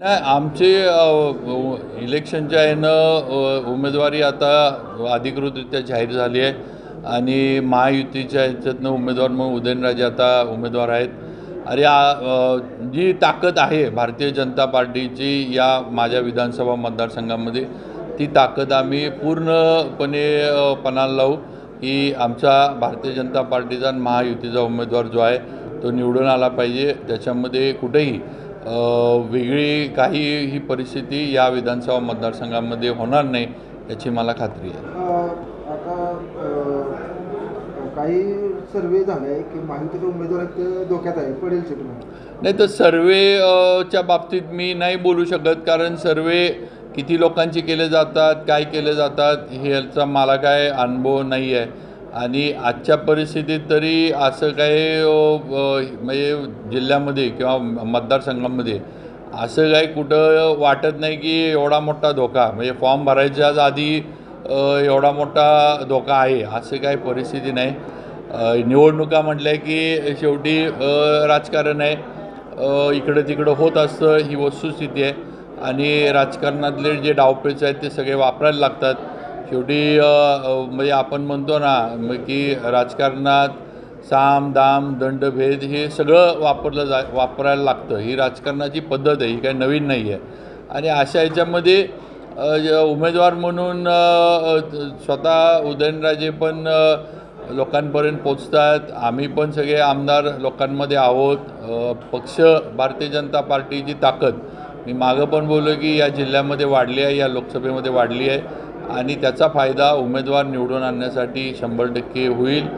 नाही आमचे इलेक्शनच्या ह्यानं उमेदवारी आता अधिकृतरित्या जाहीर झाली आहे. आणि महायुतीच्या ह्याच्यातनं उमेदवार म्हणून उदयनराजे आता उमेदवार आहेत. अरे जी ताकद आहे भारतीय जनता पार्टीची या माझ्या विधानसभा मतदारसंघामध्ये ती ताकद आम्ही पूर्णपणे पणाला लावू की आमचा भारतीय जनता पार्टीचा आणि महायुतीचा उमेदवार जो आहे तो निवडून आला पाहिजे. त्याच्यामध्ये कुठेही वेगळी काही ही परिस्थिती या विधानसभा मतदारसंघामध्ये होणार नाही याची मला खात्री आहे. काही सर्वे झाले की उमेदवार धोक्यात आहे पडेल नाही तर सर्वे अ, च्या बाबतीत मी नाही बोलू शकत कारण सर्वे किती लोकांचे केले जातात काय केले जातात हे याचा मला काय अनुभव नाही आहे. आणि आजच्या परिस्थितीत तरी असं काही म्हणजे जिल्ह्यामध्ये किंवा मतदारसंघामध्ये असं काही कुठं वाटत नाही की एवढा मोठा धोका म्हणजे फॉर्म भरायच्याच आधी एवढा मोठा धोका आहे असं काही परिस्थिती नाही. निवडणुका म्हटल्या की शेवटी राजकारण आहे. इकडं तिकडं होत असतं ही वस्तुस्थिती आहे. आणि राजकारणातले जे डावपेच आहेत ते सगळे वापरायला लागतात. शेवटी म्हणजे आपण म्हणतो ना की राजकारणात साम दाम दंडभेद हे सगळं वापरलं जा वापरायला लागतं. ही राजकारणाची पद्धत आहे ही काही नवीन नाही आहे. आणि अशा ह्याच्यामध्ये उमेदवार म्हणून स्वतः उदयनराजे पण लोकांपर्यंत पोचतात आम्ही पण सगळे आमदार लोकांमध्ये आहोत. पक्ष भारतीय जनता पार्टीची ताकद. मी मागं पण बोललो की या जिल्ह्यामध्ये वाढली आहे या लोकसभेमध्ये वाढली आहे. आणि त्याचा फायदा उमेदवार निवडून आणण्यासाठी शंभर टक्के होईल.